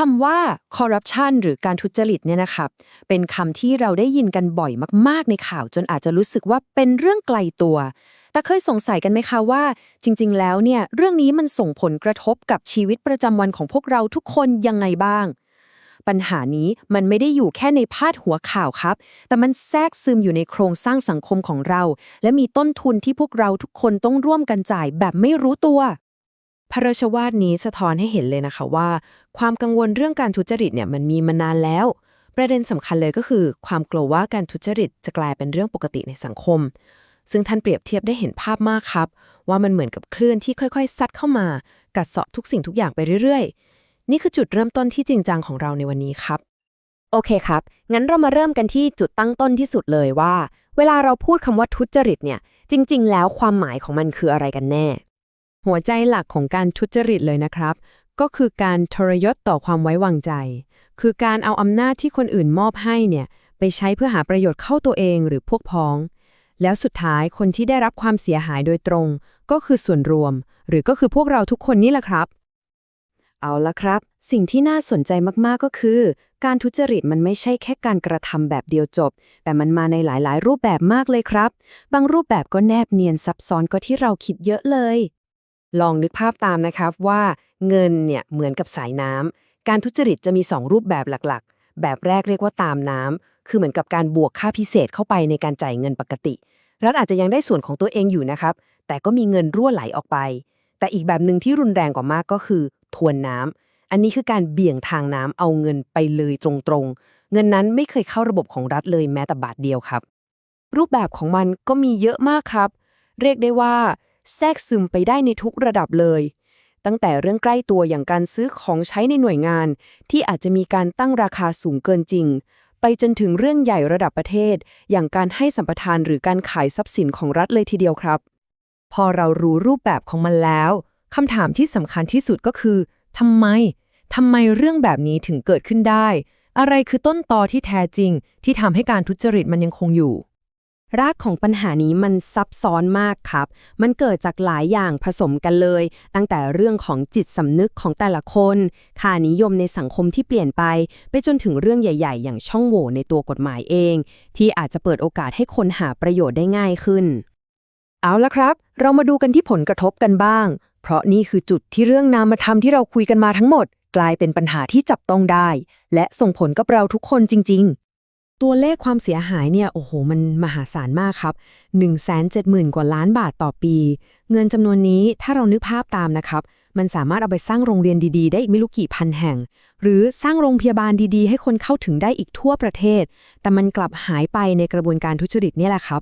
คำว่า corruption หรือการทุจริตเนี่ยนะครับ เป็นคำที่เราได้ยินกันบ่อยมาก ๆ ในข่าว จนอาจจะรู้สึกว่าเป็นเรื่องไกลตัว แต่เคยสงสัยกันไหมคะว่า จริง ๆ แล้วเนี่ย เรื่องนี้มันส่งผลกระทบกับชีวิตประจำวันของพวกเราทุกคนยังไงบ้าง ปัญหานี้มันไม่ได้อยู่แค่ในพาดหัวข่าวครับ แต่มันแทรกซึมอยู่ในโครงสร้างสังคมของเรา และมีต้นทุนที่พวกเราทุกคนต้องร่วมกันจ่ายแบบไม่รู้ตัว พระราชวาทนี้สะท้อนให้เห็นเลยนะคะว่า ความกังวลเรื่องการทุจริตเนี่ยมันมีมานานแล้ว ประเด็นสำคัญเลยก็คือ ความกลัวว่าการทุจริตจะกลายเป็นเรื่องปกติในสังคม ซึ่งท่านเปรียบเทียบได้เห็นภาพมากครับ ว่ามันเหมือนกับคลื่นที่ค่อยๆ ซัดเข้ามา กัดเซาะทุกสิ่งทุกอย่างไปเรื่อยๆ นี่คือจุดเริ่มต้นที่จริงจังของเราในวันนี้ครับ โอเคครับ งั้นเรามาเริ่มกันที่จุดตั้งต้นที่สุดเลยว่า เวลาเราพูดคำว่าทุจริตเนี่ย จริง ๆ แล้วความหมายของมันคืออะไรกันแน่ หัวใจหลักของการทุจริตเลยนะครับ ก็คือการทรยศต่อความไว้วางใจ คือการเอาอำนาจที่คนอื่นมอบให้เนี่ยไปใช้เพื่อหาประโยชน์เข้าตัวเองหรือพวกพ้อง แล้วสุดท้ายคนที่ได้รับความเสียหายโดยตรง ก็คือส่วนรวม หรือก็คือพวกเราทุกคนนี่แหละครับ เอาละครับ สิ่งที่น่าสนใจมากๆก็คือ การทุจริตมันไม่ใช่แค่การกระทำแบบเดียวจบ แต่มันมาในหลายๆ รูปแบบมากเลยครับ บางรูปแบบก็แนบเนียนซับซ้อนก็ที่เราคิดเยอะเลย ลองนึกภาพตามนะครับว่าเงินเนี่ยเหมือนกับสายน้ำการทุจริตจะมี 2 รูปแบบหลักๆ แบบแรกเรียกว่าตามน้ำคือเหมือนกับการบวกค่าพิเศษเข้าไปในการจ่ายเงินปกติ รัฐอาจจะยังได้ส่วนของตัวเองอยู่นะครับ แต่ก็มีเงินรั่วไหลออกไป แต่อีกแบบหนึ่งที่รุนแรงกว่ามากก็คือ ทวนน้ำอันนี้คือการเบี่ยงทางน้ำเอาเงินไปเลยตรงๆ เงินนั้นไม่เคยเข้าระบบของรัฐเลยแม้แต่บาทเดียวครับ รูปแบบของมันก็มีเยอะมากครับ เรียกได้ว่า แทรกซึมไปได้ในทุกระดับเลย ตั้งแต่เรื่องใกล้ตัวอย่างการซื้อของใช้ในหน่วยงาน ที่อาจจะมีการตั้งราคาสูงเกินจริง ไปจนถึงเรื่องใหญ่ระดับประเทศ อย่างการให้สัมปทานหรือการขายทรัพย์สินของรัฐเลยทีเดียวครับ พอเรารู้รูปแบบของมันแล้วคำถามที่สำคัญที่สุดก็คือทำไมทำไมเรื่องแบบนี้ถึงเกิดขึ้นได้ อะไรคือต้นตอที่แท้จริง ที่ทำให้การทุจริตมันยังคงอยู่ รากของปัญหานี้มันซับซ้อนมากครับ มันเกิดจากหลายอย่างผสมกันเลย ตั้งแต่เรื่องของจิตสำนึกของแต่ละคน ค่านิยมในสังคมที่เปลี่ยนไป ไปจนถึงเรื่องใหญ่ ๆ อย่างช่องโหว่ในตัวกฎหมายเอง ที่อาจจะเปิดโอกาสให้คนหาประโยชน์ได้ง่ายขึ้น เอาละครับ เรามาดูกันที่ผลกระทบกันบ้าง เพราะนี่คือจุดที่เรื่องนามธรรมที่เราคุยกันมาทั้งหมด กลายเป็นปัญหาที่จับต้องได้ และส่งผลกับเราทุกคนจริง ๆ ตัวเลขความเสียหายเนี่ยโอ้โห มันมหาศาลมากครับ 170,000 กว่าล้านบาทต่อปี เงินจำนวนนี้ถ้าเรานึกภาพตามนะครับ มันสามารถเอาไปสร้างโรงเรียนดีๆ ได้อีกไม่รู้กี่พันแห่ง หรือสร้างโรงพยาบาลดีๆ ให้คนเข้าถึงได้อีกทั่วประเทศ แต่มันกลับหายไปในกระบวนการทุจริตเนี่ยแหละครับ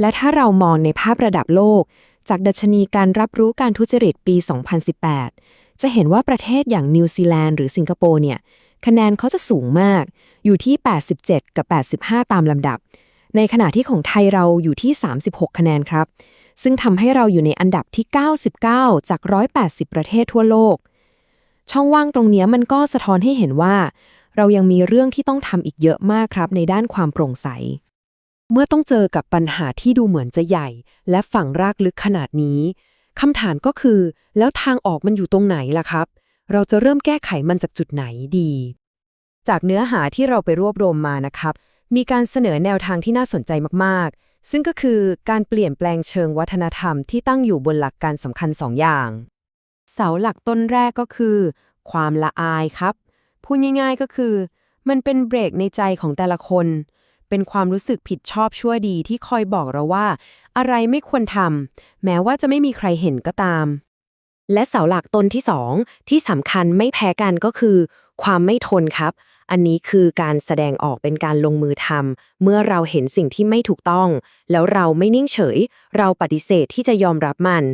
และถ้าเรามองในภาพระดับโลก จากดัชนีการรับรู้การทุจริตปี 2018 จะเห็นว่าประเทศอย่างนิวซีแลนด์หรือสิงคโปร์เนี่ย คะแนนเขาจะสูงมาก อยู่ที่ 87 กับ 85 ตามลำดับ ในขณะที่ของไทยเราอยู่ที่ 36 คะแนนครับ ซึ่งทำให้เราอยู่ในอันดับที่ 99 จาก 180 ประเทศทั่วโลก ช่องว่างตรงนี้มันก็สะท้อนให้เห็นว่า เรายังมีเรื่องที่ต้องทำอีกเยอะมากครับ ในด้านความโปร่งใส เมื่อต้องเจอกับปัญหาที่ดูเหมือนจะใหญ่ และฝังรากลึกขนาดนี้คำถามก็คือ แล้วทางออกมันอยู่ตรงไหนล่ะครับ เราจะเริ่มแก้ไขมันจากจุดไหนดี จากเนื้อหาที่เราไปรวบรวมมานะครับ มีการเสนอแนวทางที่น่าสนใจมากๆ ซึ่งก็คือการเปลี่ยนแปลงเชิงวัฒนธรรมที่ตั้งอยู่บนหลักการสำคัญสองอย่าง เสาหลักต้นแรกก็คือ ความละอายครับ พูดง่ายๆก็คือ มันเป็นเบรกในใจของแต่ละคน เป็นความรู้สึกผิดชอบชั่วดีที่คอยบอกเราว่า อะไรไม่ควรทำแม้ว่าจะไม่มีใครเห็นก็ตาม และเสาหลักต้นที่สองที่สำคัญไม่แพ้กันก็คือ ความไม่ทนครับ อันนี้คือการแสดงออกเป็นการลงมือทำเมื่อเราเห็นสิ่งที่ไม่ถูกต้อง แล้วเราไม่นิ่งเฉย เราปฏิเสธที่จะยอมรับมัน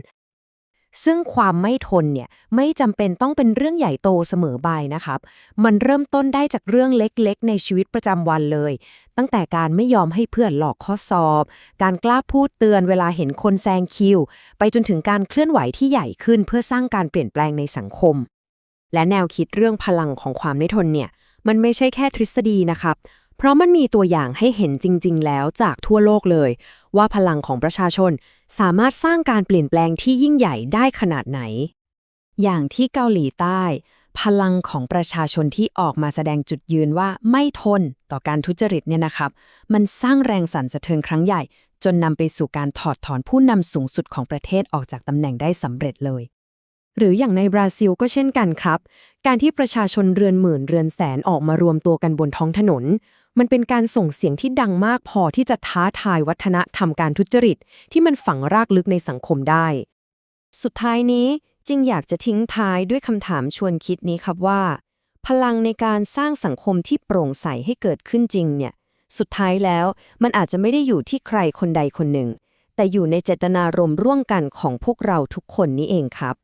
ซึ่งความไม่ทนเนี่ยไม่จำเป็นต้องเป็นเรื่องใหญ่โตเสมอไปนะครับ มันเริ่มต้นได้จากเรื่องเล็กๆ ในชีวิตประจำวันเลย ตั้งแต่การไม่ยอมให้เพื่อนหลอกข้อสอบ การกล้าพูดเตือนเวลาเห็นคนแซงคิว ไปจนถึงการเคลื่อนไหวที่ใหญ่ขึ้น เพื่อสร้างการเปลี่ยนแปลงในสังคม และแนวคิดเรื่องพลังของความไม่ทนเนี่ยมันไม่ใช่แค่ทฤษฎีนะครับ เพราะมันมีตัวอย่างให้เห็นจริง ๆ แล้วจากทั่วโลกเลย ว่าพลังของประชาชนสามารถสร้างการเปลี่ยนแปลงที่ยิ่งใหญ่ได้ขนาดไหน อย่างที่เกาหลีใต้พพลังของประชาชนที่ออกมาแสดงจุดยืนว่าไม่ทนต่อการทุจริตเนี่ยนะครับ มันสร้างแรงสั่นสะเทือนครั้งใหญ่ จนนำไปสู่การถอดถอนผู้นำสูงสุดของประเทศออกจากตำแหน่งได้สำเร็จเลย หรืออย่างในบราซิลก็เช่นกันครับ การที่ประชาชนเรือนหมื่นเรือนแสนออกมารวมตัวกันบนท้องถนน มันเป็นการส่งเสียงที่ดังมากพอที่จะท้าทายวัฒนธรรมการทุจริต ที่มันฝังรากลึกในสังคมได้ สุดท้ายนี้จึงอยากจะทิ้งท้ายด้วยคำถามชวนคิดนี้ครับว่า พลังในการสร้างสังคมที่โปร่งใสให้เกิดขึ้นจริงเนี่ย สุดท้ายแล้วมันอาจจะไม่ได้อยู่ที่ใครคนใดคนหนึ่ง แต่อยู่ในเจตนารมณ์ร่วมกันของพวกเราทุกคนนี้เองครับ